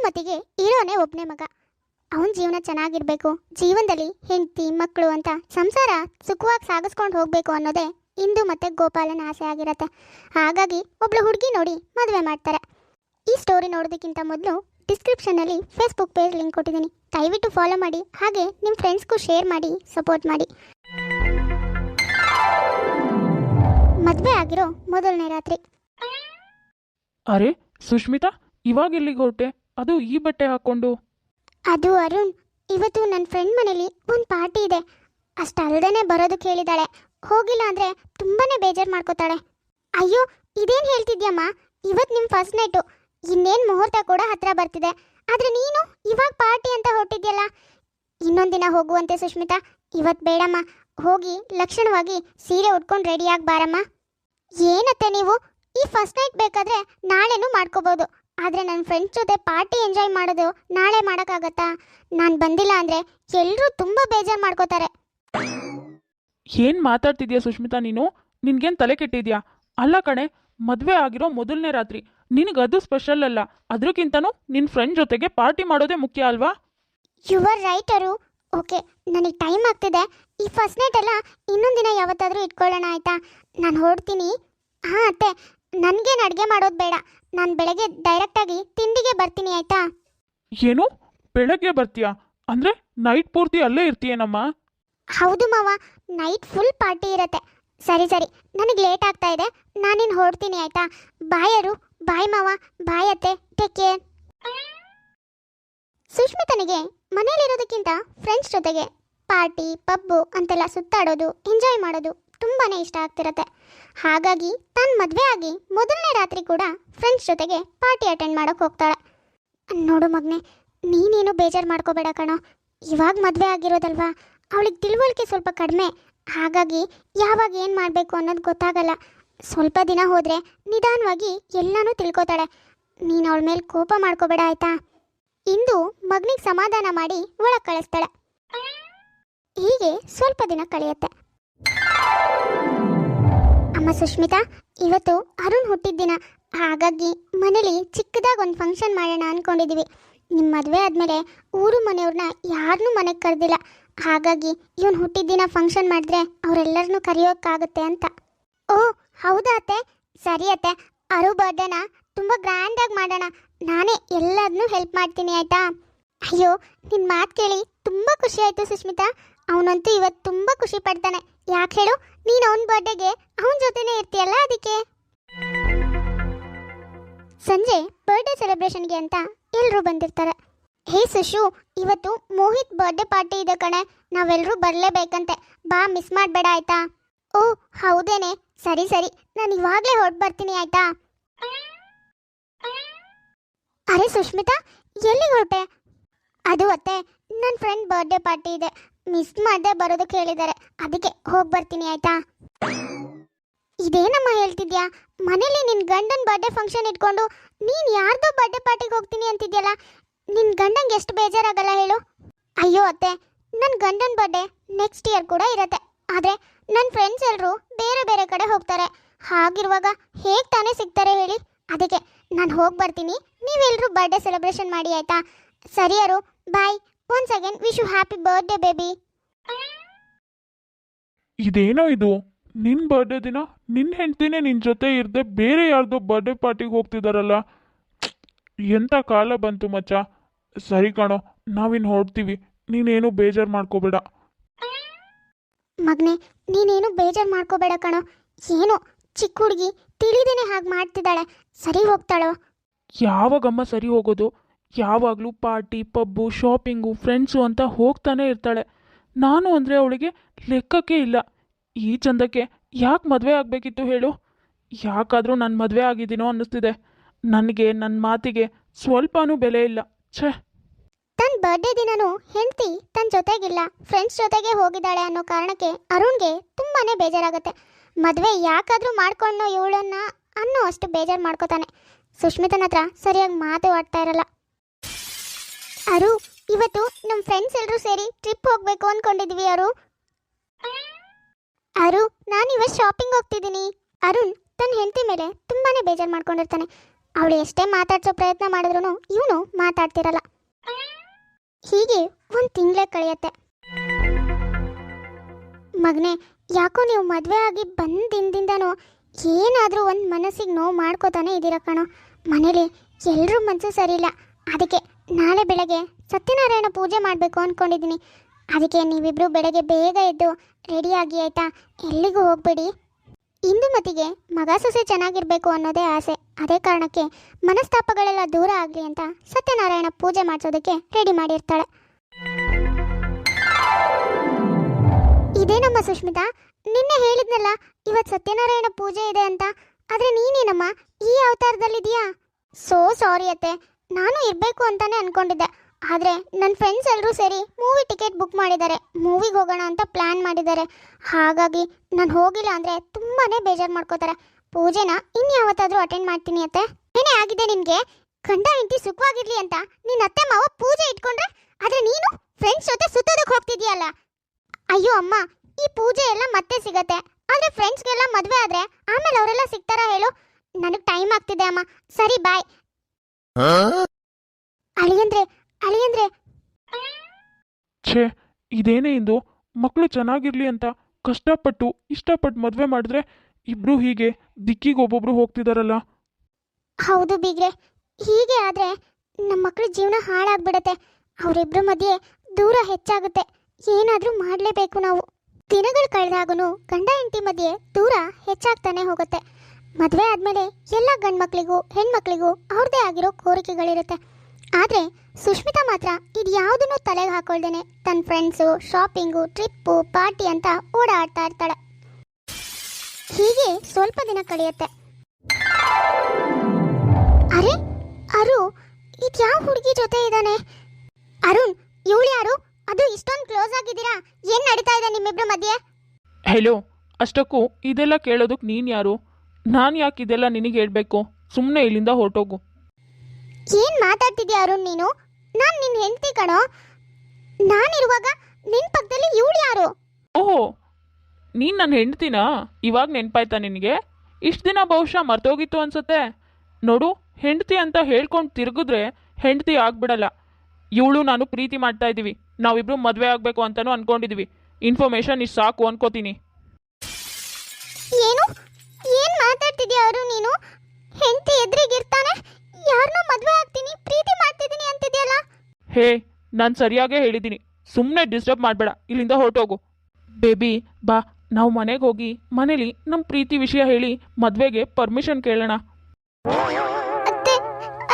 ಇಂದುಮತಿಗೆ ಇರೋನೇ ಒಬ್ಬನೇ ಮಗ. ಅವನ ಜೀವನ ಚೆನ್ನಾಗಿರ್ಬೇಕು, ಜೀವನದಲ್ಲಿ ಹೆಂಡತಿ ಮಕ್ಕಳು ಅಂತ ಸಂಸಾರ ಸುಖವಾಗಿ ಸಾಗಿಸ್ಕೊಂಡು ಹೋಗಬೇಕು ಅನ್ನೋದೇ ಇಂದು ಮತ್ತೆ ಗೋಪಾಲನ ಆಸೆ ಆಗಿರತ್ತೆ. ಹಾಗಾಗಿ ಒಬ್ಳು ಹುಡುಗಿ ನೋಡಿ ಮದುವೆ ಮಾಡ್ತಾರೆ. ಈ ಸ್ಟೋರಿ ನೋಡೋದಕ್ಕಿಂತ ಮೊದಲು ಡಿಸ್ಕ್ರಿಪ್ಷನಲ್ಲಿ ಫೇಸ್ಬುಕ್ ಪೇಜ್ ಲಿಂಕ್ ಕೊಟ್ಟಿದ್ದೀನಿ. ದಯವಿಟ್ಟು ಫಾಲೋ ಮಾಡಿ, ಹಾಗೆ ನಿಮ್ಮ ಫ್ರೆಂಡ್ಸ್ಗೂ ಶೇರ್ ಮಾಡಿ ಸಪೋರ್ಟ್ ಮಾಡಿ. ಮದುವೆ ಆಗಿರೋ ಮೊದಲನೇ ರಾತ್ರಿ. ಅರೆ ಸುಷ್ಮಿತಾ ಇವಾಗ ಎಲ್ಲಿಗೆ ಹೊರಟೆ? ಅದು ಈ ಬಟ್ಟೆ ಹಾಕೊಂಡು. ಅದು ಅರುಣ್, ಇವತ್ತು ನನ್ನ ಫ್ರೆಂಡ್ ಮನೇಲಿ ಒಂದು ಪಾರ್ಟಿ ಇದೆ. ಅಷ್ಟಲ್ದೇ ಬರೋದು ಹೇಳಿದಾಳೆ ಹೋಗಿಲ್ಲ ಅಂದರೆ ತುಂಬಾನೇ ಬೇಜಾರು ಮಾಡ್ಕೋತಾಳೆ. ಅಯ್ಯೋ, ಇದೇನು ಹೇಳ್ತಿದ್ಯಮ್ಮ ಇವತ್ತು ನಿಮ್ಮ ಫಸ್ಟ್ ನೈಟು ಇನ್ನೇನು ಮುಹೂರ್ತ ಕೂಡ ಹತ್ರ ಬರ್ತಿದೆ. ಆದರೆ ನೀನು ಇವಾಗ ಪಾರ್ಟಿ ಅಂತ ಹೊರಟಿದ್ಯಲ್ಲ? ಇನ್ನೊಂದಿನ ದಿನ ಹೋಗುವಂತೆ ಸುಷ್ಮಿತಾ ಇವತ್ತು ಬೇಡಮ್ಮ ಹೋಗಿ ಲಕ್ಷಣವಾಗಿ ಸೀರೆ ಉಟ್ಕೊಂಡು ರೆಡಿಯಾಗಿ ಬಾರಮ್ಮ. ಏನತ್ತೆ ನೀವು? ಈ ಫಸ್ಟ್ ನೈಟ್ ಬೇಕಾದರೆ ನಾಳೆನು ಮಾಡ್ಕೋಬೋದು. ಆದರೆ ನನ್ನ ಫ್ರೆಂಡ್ಸ್ ಜೊತೆ ಪಾರ್ಟಿ ಎಂಜಾಯ್ ಮಾಡೋದು ನಾಳೆ ಮಾಡೋಕ್ಕಾಗತ್ತಾ? ನಾನು ಬಂದಿಲ್ಲ ಅಂದರೆ ಎಲ್ಲರೂ ತುಂಬ ಬೇಜಾರು ಮಾಡ್ಕೋತಾರೆ. ಏನು ಮಾತಾಡ್ತಿದ್ಯಾ ಸುಷ್ಮಿತಾ ನೀನು? ನಿನಗೇನು ತಲೆ ಕೆಟ್ಟಿದ್ಯಾ? ಅಲ್ಲ ಕಣೆ ಮದುವೆ ಆಗಿರೋ ಮೊದಲನೇ ರಾತ್ರಿ. ನಿನಗೆ ಅದು ಸ್ಪೆಷಲ್ ಅಲ್ಲ. ಅದಕ್ಕಿಂತನೂ ನಿನ್ನ ಫ್ರೆಂಡ್ ಜೊತೆಗೆ ಪಾರ್ಟಿ ಮಾಡೋದೇ ಮುಖ್ಯ ಅಲ್ವಾ? ಯು ಆರ್ ರೈಟ್ ಅರು. ಓಕೆ ನನಗೆ ಟೈಮ್ ಆಗ್ತಿದೆ. ಈ ಫಸ್ಟ್ ನೈಟ್ ಎಲ್ಲ ಇನ್ನೊಂದು ದಿನ ಯಾವತ್ತಾದರೂ ಇಟ್ಕೊಳ್ಳೋಣ ಆಯಿತಾ? ನಾನು ಹೊರಡ್ತೀನಿ. ಹಾಂ ಅತ್ತೆ. ನನಗೇನು ಅಡುಗೆ ಮಾಡೋದು ಬೇಡ. ನಾನು ಬೆಳಗ್ಗೆ ಡೈರೆಕ್ಟಾಗಿ ತಿಂಡಿಗೆ ಬರ್ತೀನಿ ಆಯಿತಾ? ಏನು? ಬೆಳಗ್ಗೆ ಬರ್ತೀಯಾ? ಅಂದ್ರೆ ನೈಟ್ ಪೂರ್ತಿ ಅಲ್ಲೇ ಇರ್ತೀಯೇನಮ್ಮ? ಹೌದು ಮಾವ ನೈಟ್ ಫುಲ್ ಪಾರ್ಟಿ ಇರತ್ತೆ. ಸರಿ ಸರಿ. ನನಗೆ ಲೇಟ್ ಆಗ್ತಾ ಇದೆ. ನಾನಿನ್ನು ಹೊರಡ್ತೀನಿ ಆಯಿತಾ? ಬಾಯರು ಬಾಯ್ ಮಾವ. ಬಾಯ್ ಅತ್ತೆ. ಟೇಕ್ ಕೇರ್ ಸುಷ್ಮಿತನಿಗೆ ಮನೇಲಿರೋದಕ್ಕಿಂತ ಫ್ರೆಂಡ್ಸ್ ಜೊತೆಗೆ ಪಾರ್ಟಿ ಪಬ್ಬು ಅಂತೆಲ್ಲ ಸುತ್ತಾಡೋದು ಎಂಜಾಯ್ ಮಾಡೋದು ತುಂಬಾ ಇಷ್ಟ ಆಗ್ತಿರತ್ತೆ. ಹಾಗಾಗಿ ತನ್ನ ಮದುವೆ ಆಗಿ ಮೊದಲನೇ ರಾತ್ರಿ ಕೂಡ ಫ್ರೆಂಡ್ಸ್ ಜೊತೆಗೆ ಪಾರ್ಟಿ ಅಟೆಂಡ್ ಮಾಡೋಕೆ ಹೋಗ್ತಾಳೆ. ನೋಡು ಮಗನೆ, ನೀನೇನು ಬೇಜಾರು ಮಾಡ್ಕೋಬೇಡ ಕಣೋ. ಇವಾಗ ಮದುವೆ ಆಗಿರೋದಲ್ವಾ? ಅವಳಿಗೆ ತಿಳುವಳಿಕೆ ಸ್ವಲ್ಪ ಕಡಿಮೆ. ಹಾಗಾಗಿ ಯಾವಾಗ ಏನು ಮಾಡಬೇಕು ಅನ್ನೋದು ಗೊತ್ತಾಗಲ್ಲ. ಸ್ವಲ್ಪ ದಿನ ಹೋದರೆ ನಿಧಾನವಾಗಿ ಎಲ್ಲನೂ ತಿಳ್ಕೊತಾಳೆ. ನೀನು ಅವಳ ಮೇಲೆ ಕೋಪ ಮಾಡ್ಕೋಬೇಡ, ಆಯ್ತಾ? ಇಂದು ಮಗನಿಗೆ ಸಮಾಧಾನ ಮಾಡಿ ಒಳಗೆ ಕಳಿಸ್ತಾಳೆ. ಹೀಗೆ ಸ್ವಲ್ಪ ದಿನ ಕಳೆಯುತ್ತೆ. ಅಮ್ಮ ಸುಷ್ಮಿತಾ ಇವತ್ತು ಅರುಣ್ ಹುಟ್ಟಿದ್ದಿನ ಹಾಗಾಗಿ ಮನೇಲಿ ಚಿಕ್ಕದಾಗಿ ಒಂದು ಫಂಕ್ಷನ್ ಮಾಡೋಣ ಅಂದ್ಕೊಂಡಿದ್ದೀವಿ ನಿಮ್ಮ ಮದುವೆ ಆದಮೇಲೆ ಊರು ಮನೆಯವ್ರನ್ನ ಯಾರನ್ನೂ ಮನೆಗೆ ಕರೆದಿಲ್ಲ. ಹಾಗಾಗಿ ಇವನು ಹುಟ್ಟಿದ್ದಿನ ಫಂಕ್ಷನ್ ಮಾಡಿದ್ರೆ ಅವರೆಲ್ಲರನ್ನೂ ಕರೆಯೋಕ್ಕಾಗುತ್ತೆ ಅಂತ. ಓ, ಹೌದಾ ಅತ್ತೆ? ಸರಿ ಅತ್ತೆ. ಅರು ಬರ್ಡೇನ ತುಂಬ ಗ್ರ್ಯಾಂಡಾಗಿ ಮಾಡೋಣ. ನಾನೇ ಎಲ್ಲದನ್ನೂ ಹೆಲ್ಪ್ ಮಾಡ್ತೀನಿ, ಆಯಿತಾ? ಅಯ್ಯೋ ನಿನ್ನ ಮಾತು ಕೇಳಿ ತುಂಬ ಖುಷಿ ಆಯಿತು ಸುಷ್ಮಿತಾ ಅವನಂತೂ ಇವತ್ತು ತುಂಬ ಖುಷಿ ಪಡ್ತಾನೆ. ಯಾಕೆ ಹೇಳು? ನೀನು ಅವನ ಬರ್ಡೇಗೆ ಅವನ ಜೊತೆನೇ ಇರ್ತೀಯಲ್ಲ ಅದಕ್ಕೆ? ಸಂಜೆ ಬರ್ಡೇ ಸೆಲೆಬ್ರೇಷನ್ಗೆ ಅಂತ ಎಲ್ಲರೂ ಬಂದಿರ್ತಾರೆ. ಹೇ ಸುಶು, ಇವತ್ತು ಮೋಹಿತ್ ಬರ್ಡೇ ಪಾರ್ಟಿ ಇದೆ ಕಣೆ. ನಾವೆಲ್ಲರೂ ಬರಲೇಬೇಕಂತೆ. ಬಾ ಮಿಸ್ ಮಾಡಬೇಡ ಆಯ್ತಾ? ಓ, ಹೌದೇನೆ. ಸರಿ ಸರಿ. ನಾನು ಇವಾಗಲೇ ಹೊರಟು ಬರ್ತೀನಿ ಆಯ್ತಾ? ಅರೆ ಸುಷ್ಮಿತಾ ಎಲ್ಲಿಗೆ ಹೊರಟೆ? ಅದು ಅತ್ತೆ ನನ್ನ ಫ್ರೆಂಡ್ ಬರ್ಡೇ ಪಾರ್ಟಿ ಇದೆ. ಮಿಸ್ ಮಾಡದೆ ಬರೋದು ಹೇಳಿದ್ದಾರೆ ಅದಕ್ಕೆ ಹೋಗಿ ಬರ್ತೀನಿ, ಆಯ್ತಾ? ಇದೇನಮ್ಮ ಹೇಳ್ತಿದ್ಯಾ? ಮನೇಲಿ ನಿನ್ನ ಗಂಡನ ಬರ್ಡೇ ಫಂಕ್ಷನ್ ಇಟ್ಕೊಂಡು ನೀನ್ ಯಾರ್ದೋ ಬರ್ಡೇ ಪಾರ್ಟಿಗೆ ಹೋಗ್ತೀನಿ ಅಂತಿದ್ಯಲ್ಲ ನಿನ್ನ ಗಂಡಂಗೆ ಎಷ್ಟು ಬೇಜಾರಾಗಲ್ಲ ಹೇಳು? ಅಯ್ಯೋ ಅತ್ತೆ ನನ್ನ ಗಂಡನ ಬರ್ಡೇ ನೆಕ್ಸ್ಟ್ ಇಯರ್ ಕೂಡ ಇರತ್ತೆ. ಆದರೆ ನನ್ನ ಫ್ರೆಂಡ್ಸ್ ಎಲ್ಲರೂ ಬೇರೆ ಬೇರೆ ಕಡೆ ಹೋಗ್ತಾರೆ. ಹಾಗಿರುವಾಗ ಹೇಗೆ ತಾನೇ ಸಿಗ್ತಾರೆ ಹೇಳಿ? ಅದಕ್ಕೆ ನಾನು ಹೋಗಿ ಬರ್ತೀನಿ ನೀವೆಲ್ಲರೂ ಬರ್ಡೇ ಸೆಲೆಬ್ರೇಷನ್ ಮಾಡಿ, ಆಯ್ತಾ? ಸರಿಯರು bye once again wish you happy birthday baby ಇದೇನೋ ಇದು? ನಿನ್ನ ಬರ್ಡೇ ದಿನ ನಿನ್ನ ಹೆಂಡ್ತಿನೇ ನಿನ್ನ ಜೊತೆ ಇರದೆ ಬೇರೆ ಯಾರ್ದೋ ಬರ್ಡೇ ಪಾರ್ಟಿಗೆ ಹೋಗ್ತಿದಾರಲ್ಲ. ಎಂಥ ಕಾಲ ಬಂತು ಮಚ್ಚ? ಸರಿ ಕಣೋ ನಾವಿನ್ನು ಹೊರಡ್ತೀವಿ. ನೀನೇನು ಬೇಜಾರು ಮಾಡ್ಕೋಬೇಡ. ಮಗನೇ ನೀನೇನು ಬೇಜಾರು ಮಾಡ್ಕೋಬೇಡ ಕಣೋ. ಏನು ಚಿಕ್ಕ ಹುಡುಗಿ ತಿಳಿದೇನೆ ಹಾಗೆ ಮಾಡ್ತಿದ್ದಾಳೆ. ಸರಿ ಹೋಗ್ತಾಳೋ? ಯಾವಾಗಮ್ಮ ಸರಿ ಹೋಗೋದು? ಯಾವಾಗಲೂ ಪಾರ್ಟಿ, ಪಬ್ಬು, ಶಾಪಿಂಗು ಫ್ರೆಂಡ್ಸು ಅಂತ ಹೋಗ್ತಾನೆ ಇರ್ತಾಳೆ. ನಾನು ಅಂದರೆ ಅವಳಿಗೆ ಲೆಕ್ಕಕ್ಕೆ ಇಲ್ಲ. ಈ ಚಂದಕ್ಕೆ ಯಾಕೆ ಮದುವೆ ಆಗಬೇಕಿತ್ತು ಹೇಳು? ಯಾಕಾದರೂ ನಾನು ಮದುವೆ ಆಗಿದ್ದೀನೋ ಅನ್ನಿಸ್ತಿದೆ. ನನಗೆ ನನ್ನ ಮಾತಿಗೆ ಸ್ವಲ್ಪನೂ ಬೆಲೆ ಇಲ್ಲ. ಛೇ. ತನ್ನ ಬರ್ಡೇ ದಿನನೂ ಹೆಂಡತಿ ತನ್ನ ಜೊತೆಗಿಲ್ಲ ಫ್ರೆಂಡ್ಸ್ ಜೊತೆಗೆ ಹೋಗಿದ್ದಾಳೆ ಅನ್ನೋ ಕಾರಣಕ್ಕೆ ಅರುಣ್ಗೆ ತುಂಬಾ ಬೇಜಾರಾಗುತ್ತೆ. ಮದುವೆ ಯಾಕಾದರೂ ಮಾಡ್ಕೊಂಡು ಇವಳನ್ನ ಅನ್ನೋ ಅಷ್ಟು ಬೇಜಾರು ಮಾಡ್ಕೋತಾನೆ. ಸುಷ್ಮಿತನ ಹತ್ರ ಸರಿಯಾಗಿ ಮಾತು ಆಡ್ತಾ ಇರಲ್ಲ. ಅರು, ಇವತ್ತು ನಮ್ಮ ಫ್ರೆಂಡ್ಸ್ ಎಲ್ಲರೂ ಸೇರಿ ಟ್ರಿಪ್ ಹೋಗ್ಬೇಕು ಅನ್ಕೊಂಡಿದ್ವಿ ಅರು. ಅರು, ನಾನು ಇವತ್ತು ಶಾಪಿಂಗ್ ಹೋಗ್ತಿದ್ದೀನಿ ಅರುಣ್ ತನ್ನ ಹೆಂಡತಿ ಮೇಲೆ ತುಂಬಾನೇ ಬೇಜಾರು ಮಾಡ್ಕೊಂಡಿರ್ತಾನೆ. ಅವಳು ಎಷ್ಟೇ ಮಾತಾಡ್ಸೋ ಪ್ರಯತ್ನ ಮಾಡಿದ್ರು ಇವನು ಮಾತಾಡ್ತಿರಲ್ಲ. ಹೀಗೆ ಒಂದು ತಿಂಗಳೇ ಕಳೆಯತ್ತೆ. ಮಗನೇ, ಯಾಕೋ ನೀವು ಮದುವೆ ಆಗಿ ಬಂದ ಏನಾದರೂ ಒಂದು ಮನಸ್ಸಿಗೆ ನೋವು ಮಾಡ್ಕೋತಾನೆ ಇದ್ದೀರ ಕಣೋ. ಮನೇಲಿ ಎಲ್ಲರೂ ಮನಸ್ಸು ಸರಿ ಇಲ್ಲ ಅದಕ್ಕೆ ನಾಳೆ ಬೆಳಗ್ಗೆ ಸತ್ಯನಾರಾಯಣ ಪೂಜೆ ಮಾಡಬೇಕು ಅಂದ್ಕೊಂಡಿದ್ದೀನಿ ಅದಕ್ಕೆ ನೀವಿಬ್ಬರು ಬೆಳಗ್ಗೆ ಬೇಗ ಎದ್ದು ರೆಡಿಯಾಗಿ ಆಯಿತಾ? ಎಲ್ಲಿಗೂ ಹೋಗಬೇಡಿ. ಇಂದುಮತಿಗೆ ಮಗ ಸೊಸೆ ಚೆನ್ನಾಗಿರಬೇಕು ಅನ್ನೋದೇ ಆಸೆ. ಅದೇ ಕಾರಣಕ್ಕೆ ಮನಸ್ತಾಪಗಳೆಲ್ಲ ದೂರ ಆಗಲಿ ಅಂತ ಸತ್ಯನಾರಾಯಣ ಪೂಜೆ ಮಾಡಿಸೋದಕ್ಕೆ ರೆಡಿ ಮಾಡಿರ್ತಾಳೆ. ಇದೇನಮ್ಮ ಸುಷ್ಮಿತಾ. ನಿನ್ನೆ ಹೇಳಿದ್ನಲ್ಲ ಇವತ್ತು ಸತ್ಯನಾರಾಯಣ ಪೂಜೆ ಇದೆ ಅಂತ. ಆದ್ರೆ ನೀನೇನಮ್ಮ, ಈ ಅವತಾರದಲ್ಲಿದೆಯಾ ಸೋ ಸಾರಿ ಅತ್ತೆ. ನಾನು ಇರಬೇಕು ಅಂತಾನೆ ಅನ್ಕೊಂಡಿದ್ದೆ. ಆದರೆ ನನ್ನ ಫ್ರೆಂಡ್ಸ್ ಎಲ್ಲರೂ ಸೇರಿ ಮೂವಿ ಟಿಕೆಟ್ ಬುಕ್ ಮಾಡಿದ್ದಾರೆ. ಮೂವಿಗೆ ಹೋಗೋಣ ಅಂತ ಪ್ಲ್ಯಾನ್ ಮಾಡಿದ್ದಾರೆ. ಹಾಗಾಗಿ ನಾನು ಹೋಗಿಲ್ಲ ಅಂದರೆ ತುಂಬಾ ಬೇಜಾರು ಮಾಡ್ಕೋತಾರೆ. ಪೂಜೆನ ಇನ್ಯಾವತ್ತಾದರೂ ಅಟೆಂಡ್ ಮಾಡ್ತೀನಿ ಅತ್ತೆ. ಏನೇ ಆಗಿದೆ ನಿನಗೆ? ಗಂಡ, ಹೆಂಡತಿ ಸುಖವಾಗಿರ್ಲಿ ಅಂತ ನಿನ್ನ ಅತ್ತೆ, ಮಾವ ಪೂಜೆ ಇಟ್ಕೊಂಡ್ರೆ ಆದರೆ ನೀನು ಫ್ರೆಂಡ್ಸ್ ಜೊತೆ ಸುತ್ತೋದಕ್ಕೆ ಹೋಗ್ತಿದ್ಯಲ್ಲ? ಅಯ್ಯೋ ಅಮ್ಮ, ಈ ಪೂಜೆ ಎಲ್ಲ ಮತ್ತೆ ಸಿಗತ್ತೆ. ಆದರೆ ಫ್ರೆಂಡ್ಸ್ಗೆಲ್ಲ ಮದುವೆ ಆದರೆ ಆಮೇಲೆ ಅವರೆಲ್ಲ ಸಿಗ್ತಾರಾ ಹೇಳು? ನನಗೆ ಟೈಮ್ ಆಗ್ತಿದೆ ಅಮ್ಮ. ಸರಿ ಬಾಯ್ ಅಳಿಯಂದ್ರೆ ಅಳಿಯಂದ್ರೆ. ಛೇ ಇದೇನೇ ಇಂದು? ಮಕ್ಕಳು ಚೆನ್ನಾಗಿರ್ಲಿ ಅಂತ ಕಷ್ಟಪಟ್ಟು ಇಷ್ಟಪಟ್ಟು ಮದುವೆ ಮಾಡಿದ್ರೆ ಇಬ್ರು ಹೀಗೆ ದಿಕ್ಕಿಗೆ ಒಬ್ಬೊಬ್ರು ಹೋಗ್ತಿದಾರಲ್ಲ. ಹೌದು ಬೀಗ್ರೆ ಹೀಗೆ ಆದ್ರೆ ನಮ್ಮ ಮಕ್ಕಳ ಜೀವನ ಹಾಳಾಗ್ಬಿಡತ್ತೆ. ಅವರಿಬ್ರ ಮಧ್ಯೆ ದೂರ ಹೆಚ್ಚಾಗುತ್ತೆ. ಏನಾದರೂ ಮಾಡಲೇಬೇಕು ನಾವು. ದಿನಗಳು ಕಳೆದಾಗೂ ಗಂಡ ಹೆಂಡತಿ ಮಧ್ಯೆ ದೂರ ಹೆಚ್ಚಾಗ್ತಾನೆ ಹೋಗುತ್ತೆ. ಮದುವೆ ಆದಮೇಲೆ ಎಲ್ಲ ಗಂಡ್ಮಕ್ಳಿಗೂ, ಹೆಣ್ಮಕ್ಳಿಗೂ ಅವ್ರದ್ದೇ ಆಗಿರೋ ಕೋರಿಕೆಗಳಿರುತ್ತೆ. ಆದರೆ ಸುಷ್ಮಿತಾ ಮಾತ್ರ ಇದು ಯಾವುದನ್ನು ತಲೆಗೆ ಹಾಕೊಳ್ದೇನೆ. ತನ್ನ ಫ್ರೆಂಡ್ಸು ಶಾಪಿಂಗು ಟ್ರಿಪ್ಪು ಪಾರ್ಟಿ ಅಂತ ಓಡಾಡ್ತಾ ಇರ್ತಾಳೆ. ಹೀಗೆ ಸ್ವಲ್ಪ ದಿನ ಕಳೆಯುತ್ತೆ. ಅರೆ, ಅರು ಇದ್ಯಾವ ಹುಡುಗಿ ಜೊತೆ ಇದ್ದಾನೆ ಅರುಣ್, ಇವಳು ಯಾರು? ಅದು ಇಷ್ಟೊಂದು ಕ್ಲೋಸ್ ಆಗಿದ್ದೀರಾ? ಏನ್ ನಡೀತಾ ಇದೆ ನಿಮ್ಮಿಬ್ರ ಮಧ್ಯೆ? ಹೆಲೋ ಅಷ್ಟಕ್ಕೂ ಇದೆಲ್ಲ ಕೇಳೋದಕ್ಕೆ ನೀನು ಯಾರು? ನಾನು ಯಾಕೆ ಇದೆಲ್ಲ ನಿನಗೆ ಹೇಳಬೇಕು? ಸುಮ್ಮನೆ ಇಲ್ಲಿಂದ ಹೊರಟೋಗು. ಏನ್ ಮಾತಾಡ್ತಿದ್ಯಾ ಅರುಣ್ ನೀನು? ನಾನ್ ನಿನ್ ಹೆಂಡತಿ ಕಣೋ. ನಾನಿರುವಾಗ ನಿನ್ ಪಕ್ಕದಲ್ಲಿ ಇವಳು ಯಾರು? ಓಹೋ ನೀನು ನನ್ನ ಹೆಂಡ್ತಿನಾ? ಇವಾಗ ನೆನಪಾಯ್ತಾ ನಿನಗೆ? ಇಷ್ಟು ದಿನ ಬಹುಶಃ ಮರ್ತೋಗಿತ್ತು ಅನ್ಸುತ್ತೆ. ನೋಡು ಹೆಂಡತಿ ಅಂತ ಹೇಳ್ಕೊಂಡು ತಿರುಗಿದ್ರೆ ಹೆಂಡತಿ ಆಗ್ಬಿಡಲ್ಲ. ಇವಳು ನಾನು ಪ್ರೀತಿ ಮಾಡ್ತಾ ಇದ್ದೀವಿ. ನಾವಿಬ್ರು ಮದುವೆ ಆಗಬೇಕು ಅಂತಲೂ ಅನ್ಕೊಂಡಿದ್ವಿ. ಇನ್ಫಾರ್ಮೇಷನ್ ಇಷ್ಟು ಸಾಕು ಅನ್ಕೋತೀನಿ. ಏನ್? ಮಾತಾಡ್ತಿದ್ಯಾ ಅರುಣ್ ನೀನು? ಹೆಂಡತಿ ಎದುರಿಗಿರ್ತಾನೆ ಯಾರನ್ನೋ ಮದುವೆ ಆಗ್ತೀನಿ ಪ್ರೀತಿ ಮಾಡ್ತಿದ್ದೀನಿ ಅಂತಿದ್ಯಲ್ಲ? ಹೇ ನಾನು ಸರಿಯಾಗೇ ಹೇಳಿದ್ದೀನಿ. ಸುಮ್ಮನೆ ಡಿಸ್ಟರ್ಬ್ ಮಾಡಬೇಡ ಇಲ್ಲಿಂದ ಹೊರಟೋಗು. ಬೇಬಿ ಬಾ ನಾವು ಮನೆಗೆ ಹೋಗಿ ಮನೇಲಿ ನಮ್ಮ ಪ್ರೀತಿ ವಿಷಯ ಹೇಳಿ ಮದುವೆಗೆ ಪರ್ಮಿಷನ್ ಕೇಳೋಣ. ಅತ್ತೆ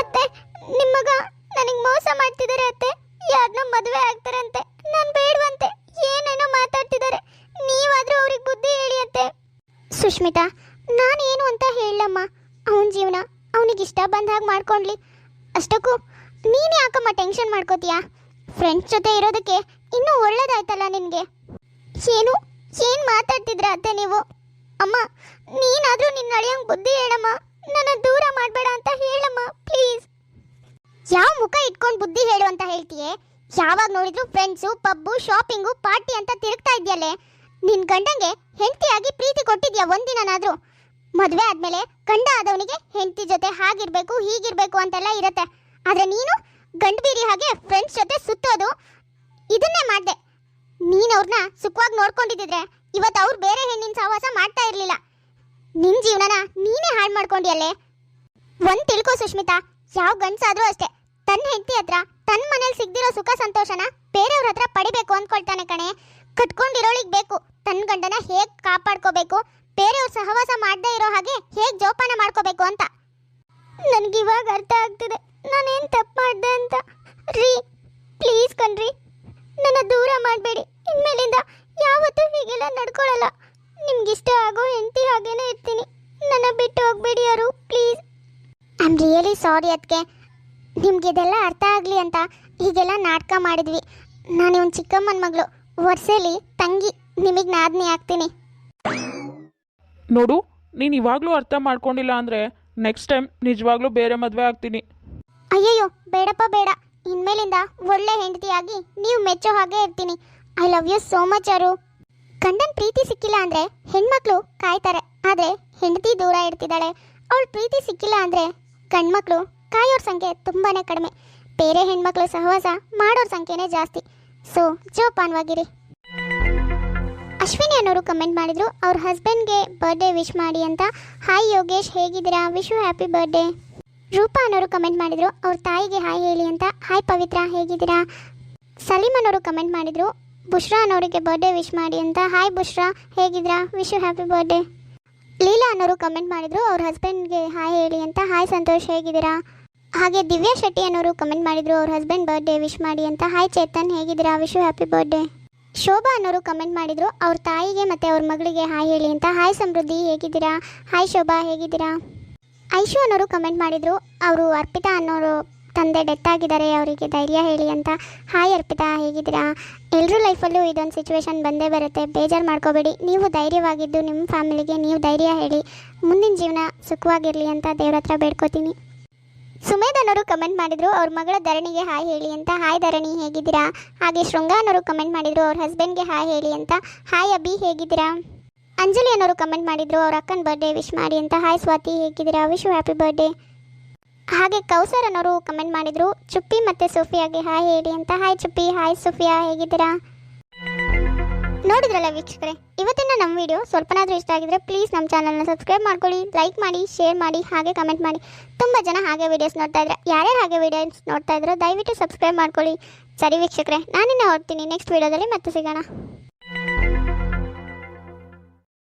ಅತ್ತೆ ನಿಮ್ಮ ಮಗ ನನಗೆ ಮೋಸ ಮಾಡ್ತಿದ್ದಾರೆ ಅತ್ತೆ. ಯಾರನ್ನೋ ಮದುವೆ ಆಗ್ತಾರಂತೆ ನಾನು ಬೇಡವಂತೆ. ಏನೇನೋ ಮಾತಾಡ್ತಿದ್ದಾರೆ ನೀವಾದರೂ ಅವ್ರಿಗೆ ಬುದ್ಧಿ ಹೇಳಿ ಅತ್ತೆ. ಸುಷ್ಮಿತಾ ನಾನೇನು ಅಂತ ಹೇಳಮ್ಮ ಅವನ ಜೀವನ ಅವನಿಗೆ ಇಷ್ಟ ಮಾಡ್ಕೊಂಡ್ಲಿ ಅಷ್ಟಕ್ಕೂ, ನೀನು ಯಾಕಮ್ಮ ಟೆನ್ಷನ್ ಮಾಡ್ಕೋತೀಯಾ? ಫ್ರೆಂಡ್ಸ್ ಜೊತೆ ಇರೋದಕ್ಕೆ ಇನ್ನೂ ಒಳ್ಳೇದಾಯ್ತಲ್ಲ ನಿನಗೆ? ಏನು ಏನು ಮಾತಾಡ್ತಿದ್ರ ಅತ್ತೆ ನೀವು? ಅಮ್ಮ, ನೀನಾದರೂ ನಿನ್ನ ಅಳಿಯಂಗೆ ಬುದ್ಧಿ ಹೇಳಮ್ಮ. ನನ್ನ ದೂರ ಮಾಡಬೇಡ ಅಂತ ಹೇಳಮ್ಮ ಪ್ಲೀಸ್ ಯಾವ ಮುಖ ಇಟ್ಕೊಂಡು ಬುದ್ಧಿ ಹೇಳು ಅಂತ ಹೇಳ್ತೀಯೇ? ಯಾವಾಗ ನೋಡಿದ್ರು ಫ್ರೆಂಡ್ಸು ಪಬ್ಬು ಶಾಪಿಂಗು ಪಾರ್ಟಿ ಅಂತ ತಿರುಗ್ತಾ ಇದೆಯಲ್ಲೇ? ನಿನ್ ಗಂಡಂಗೆ ಹೆಂಡತಿಯಾಗಿ ಪ್ರೀತಿ ಕೊಟ್ಟಿದ್ಯಾ ಒಂದಿನನಾದ್ರೂ? ಮದುವೆ ಆದ್ಮೇಲೆ ಗಂಡ ಆದವನಿಗೆ ಹೆಂಡತಿ ಜೊತೆ ಹಾಗಿರ್ಬೇಕು, ಹೀಗಿರ್ಬೇಕು ಅಂತೆಲ್ಲ ಇರುತ್ತೆ. ಆದ್ರೆ ನೀನು ಗಂಡಬೀರಿ ಹಾಗೆ ಫ್ರೆಂಡ್ಸ್ ಜೊತೆ ಸುತ್ತೋದು ಇದನ್ನೇ ಮಾಡ್ದೆ. ನೀನ್ ಅವ್ರನ್ನ ಸುಖವಾಗಿ ನೋಡ್ಕೊಂಡಿದ್ದಿದ್ರೆ ಇವತ್ತು ಅವ್ರು ಬೇರೆ ಹೆಣ್ಣಿನ ಸಹವಾಸ ಮಾಡ್ತಾ ಇರ್ಲಿಲ್ಲ. ನಿನ್ ಜೀವನನ ನೀನೇ ಹಾಳು ಮಾಡ್ಕೊಂಡಿಯಲ್ಲೇ? ಒಂದ್ ತಿಳ್ಕೊ ಸುಷ್ಮಿತಾ ಯಾವ ಗಂಡ್ಸಾದ್ರೂ ಅಷ್ಟೇ. ತನ್ನ ಹೆಂಡತಿ ಹತ್ರ ತನ್ನ ಮನೇಲಿ ಸಿಗ್ದಿರೋ ಸುಖ ಸಂತೋಷನ ಬೇರೆಯವ್ರ ಹತ್ರ ಪಡಿಬೇಕು ಅಂದ್ಕೊಳ್ತಾನೆ ಕಣೆ. ಕಟ್ಕೊಂಡಿರೋಳಿಗ್ ಬೇಕು ತನ್ನ ಗಂಡನ ಹೇಗ್ ಕಾಪಾಡ್ಕೋಬೇಕು ಬೇರೆಯವ್ರ ಸಹವಾಸ ಮಾಡದೇ ಇರೋ ಹಾಗೆ ಹೇಗ್ ಜೋಪಾನ ಮಾಡ್ಕೋಬೇಕು ಅಂತ? ನನ್ಗೆ ಇವಾಗ ಅರ್ಥ ಆಗ್ತಿದೆ. ನಾನೇನ್ ತಪ್ಪು ಮಾಡ್ದೆ ಅಂತ. ರೀ, ಪ್ಲೀಸ್ ಕಣ್ರಿ. ನನ್ನ ದೂರ ಮಾಡಬೇಡಿ. ಇನ್ಮೇಲಿಂದ ಯಾವತ್ತೂ ಹೀಗೆಲ್ಲ ನಡ್ಕೊಳಲ್ಲ. ನಿಮ್ಗಿಷ್ಟ ಆಗೋ ಹೆಂಡತಿ ಹಾಗೇನೆ ಇರ್ತೀನಿ. ನನ್ನ ಬಿಟ್ಟು ಹೋಗ್ಬೇಡಿ ಯಾರು, please. I am really sorry ಅದಕ್ಕೆ ನಿಮ್ಗೆ ಇದೆಲ್ಲ ಅರ್ಥ ಆಗಲಿ ಅಂತ ಹೀಗೆಲ್ಲ ನಾಟಕ ಮಾಡಿದ್ವಿ. ನಾನು ಒಂದು ಚಿಕ್ಕಮ್ಮನ ಮಗಳು, ವರ್ಷಲಿ ತಂಗಿ, ನಿಮಗೆ ನಾದ್ನಿ ಆಗ್ತೀನಿ. ನೋಡು, ನೀನು ಇವಾಗಲೂ ಅರ್ಥ ಮಾಡ್ಕೊಂಡಿಲ್ಲ ಅಂದರೆ ನೆಕ್ಸ್ಟ್ ಟೈಮ್ ನಿಜವಾಗ್ಲೂ ಬೇರೆ ಮದುವೆ ಆಗ್ತೀನಿ. ಅಯ್ಯಯ್ಯೋ, ಬೇಡಪ್ಪ, ಬೇಡ. ಇನ್ಮೇಲಿಂದ ಒಳ್ಳೆ ಹೆಂಡತಿಯಾಗಿ ನೀವು ಮೆಚ್ಚೋ ಹಾಗೆ ಇರ್ತೀನಿ. I love you so much ಅರು. ಗಂಡನ ಪ್ರೀತಿ ಸಿಕ್ಕಿಲ್ಲ ಅಂದ್ರೆ ಹೆಣ್ಮಕ್ಳು ಕಾಯ್ತಾರೆ. ಆದ್ರೆ ಹೆಂಡತಿ ದೂರ ಇರ್ತಿದ್ದಾಳೆ, ಅವಳು ಪ್ರೀತಿ ಸಿಕ್ಕಿಲ್ಲ ಅಂದ್ರೆ ಗಂಡ್ಮಕ್ಳು ಕಾಯೋರ್ ಸಂಖ್ಯೆ ತುಂಬಾ ಕಡಿಮೆ. ಬೇರೆ ಹೆಣ್ಮಕ್ಳು ಸಹವಾಸ ಮಾಡೋರ ಸಂಖ್ಯೆನೇ ಜಾಸ್ತಿ. ಸೊ ಜೋಪಾನವಾಗಿರಿ. ಅಶ್ವಿನಿ ಅನ್ನೋರು ಕಮೆಂಟ್ ಮಾಡಿದ್ರು, ಅವ್ರ ಹಸ್ಬೆಂಡ್ಗೆ ಬರ್ಡೇ ವಿಶ್ ಮಾಡಿ ಅಂತ. ಹಾಯ್ ಯೋಗೇಶ್, ಹೇಗಿದ್ದೀರಾ? Wish you happy birthday Roopa ಅನ್ನೋರು ಕಮೆಂಟ್ ಮಾಡಿದ್ರು, ಅವ್ರ ತಾಯಿಗೆ ಹಾಯ್ ಹೇಳಿ ಅಂತ. ಹಾಯ್ ಪವಿತ್ರ, ಹೇಗಿದ್ದೀರಾ? ಸಲೀಮ್ ಅನ್ನೋರು ಕಮೆಂಟ್ ಮಾಡಿದ್ರು, ಬುಷ್ರಾ ಅನ್ನೋರಿಗೆ ಬರ್ಡೇ ವಿಶ್ ಮಾಡಿ ಅಂತ. ಹಾಯ್ ಬುಷ್ರಾ, ಹೇಗಿದ್ದೀರಾ? Wish you happy birthday Leela ಅನ್ನೋರು ಕಮೆಂಟ್ ಮಾಡಿದ್ರು, ಅವ್ರ ಹಸ್ಬೆಂಡ್ಗೆ ಹಾಯ್ ಹೇಳಿ ಅಂತ. ಹಾಯ್ ಸಂತೋಷ್, ಹೇಗಿದ್ದೀರಾ? ಹಾಗೆ ದಿವ್ಯಾ ಶೆಟ್ಟಿ ಅನ್ನೋರು ಕಮೆಂಟ್ ಮಾಡಿದ್ರು, ಅವ್ರ ಹಸ್ಬೆಂಡ್ ಬರ್ಡೇ ವಿಶ್ ಮಾಡಿ ಅಂತ. ಹಾಯ್ ಚೇತನ್, ಹೇಗಿದ್ದೀರಾ? Wish you happy birthday Shobha ಅನ್ನೋರು ಕಮೆಂಟ್ ಮಾಡಿದ್ರು, ಅವ್ರ ತಾಯಿಗೆ ಮತ್ತು ಅವ್ರ ಮಗಳಿಗೆ ಹಾಯ್ ಹೇಳಿ ಅಂತ. ಹಾಯ್ ಸಮೃದ್ಧಿ, ಹೇಗಿದ್ದೀರಾ? ಹಾಯ್ ಶೋಭಾ, ಹೇಗಿದ್ದೀರಾ? ಐಶು ಅನ್ನೋರು ಕಮೆಂಟ್ ಮಾಡಿದ್ರು, ಅವರು ಅರ್ಪಿತಾ ಅನ್ನೋರು ತಂದೆ ಡೆತ್ ಆಗಿದ್ದಾರೆ, ಅವರಿಗೆ ಧೈರ್ಯ ಹೇಳಿ ಅಂತ. ಹಾಯ್ ಅರ್ಪಿತಾ, ಹೇಗಿದ್ದೀರಾ? ಎಲ್ಲರೂ ಲೈಫಲ್ಲೂ ಇದೊಂದು ಸಿಚುವೇಶನ್ ಬಂದೇ ಬರುತ್ತೆ. ಬೇಜಾರು ಮಾಡ್ಕೋಬೇಡಿ. ನೀವು ಧೈರ್ಯವಾಗಿದ್ದು ನಿಮ್ಮ ಫ್ಯಾಮಿಲಿಗೆ ನೀವು ಧೈರ್ಯ ಹೇಳಿ. ಮುಂದಿನ ಜೀವನ ಸುಖವಾಗಿರಲಿ ಅಂತ ದೇವ್ರ ಹತ್ರ ಬೇಡ್ಕೋತೀನಿ. ಸುಮೇಧ್ ಅನ್ನೋರು ಕಮೆಂಟ್ ಮಾಡಿದ್ರು, ಅವ್ರ ಮಗಳ ಧರಣಿಗೆ ಹಾಯ್ ಹೇಳಿ ಅಂತ. ಹಾಯ್ ಧರಣಿ, ಹೇಗಿದ್ದೀರಾ? ಹಾಗೆ ಶೃಂಗ ಅನ್ನೋರು ಕಮೆಂಟ್ ಮಾಡಿದ್ರು, ಅವ್ರ ಹಸ್ಬೆಂಡ್ಗೆ ಹಾಯ್ ಹೇಳಿ ಅಂತ. ಹಾಯ್ ಅಭಿ, ಹೇಗಿದ್ದೀರಾ? ಅಂಜಲಿ ಅನ್ನೋರು ಕಮೆಂಟ್ ಮಾಡಿದ್ರು, ಅವ್ರ ಅಕ್ಕನ ಬರ್ಡೇ ವಿಶ್ ಮಾಡಿ ಅಂತ. ಹಾಯ್ ಸ್ವಾತಿ, ಹೇಗಿದ್ದೀರಾ? ವಿಶ್ ಯು ಹ್ಯಾಪಿ ಬರ್ಡೇ ಹಾಗೆ ಕೌಸರ್ ಅನ್ನೋರು ಕಮೆಂಟ್ ಮಾಡಿದ್ರು, ಚುಪ್ಪಿ ಮತ್ತೆ ಸೋಫಿಯಾಗೆ ಹಾಯ್ ಹೇಳಿ ಅಂತ. ಹಾಯ್ ಚುಪ್ಪಿ, ಹಾಯ್ ಸೋಫಿಯಾ, ಹೇಗಿದ್ದೀರಾ? ನೋಡಿದ್ರಲ್ಲ ವೀಕ್ಷಕರೆ? ಇವತ್ತಿನ ನಮ್ಮ ವಿಡಿಯೋ ಸ್ವಲ್ಪನಾದರೂ ಇಷ್ಟ ಆಗಿದ್ರೆ ಪ್ಲೀಸ್ ನಮ್ಮ ಚಾನಲ್ನ ಸಬ್ಸ್ಕ್ರೈಬ್ ಮಾಡ್ಕೊಳ್ಳಿ ಲೈಕ್ ಮಾಡಿ ಶೇರ್ ಮಾಡಿ, ಹಾಗೆ ಕಮೆಂಟ್ ಮಾಡಿ. ತುಂಬ ಜನ ಹಾಗೆ ವಿಡಿಯೋಸ್ ನೋಡ್ತಾ ಇದ್ರೆ, ಯಾರ್ಯಾರು ಹಾಗೆ ವಿಡಿಯೋಸ್ ನೋಡ್ತಾ ಇದ್ರೋ ದಯವಿಟ್ಟು ಸಬ್ಸ್ಕ್ರೈಬ್ ಮಾಡ್ಕೊಳ್ಳಿ. ಸರಿ ವೀಕ್ಷಕರೇ, ನಾನಿನ್ನ ಹೊರಡ್ತೀನಿ. ನೆಕ್ಸ್ಟ್ ವಿಡಿಯೋದಲ್ಲಿ ಮತ್ತೆ ಸಿಗೋಣ.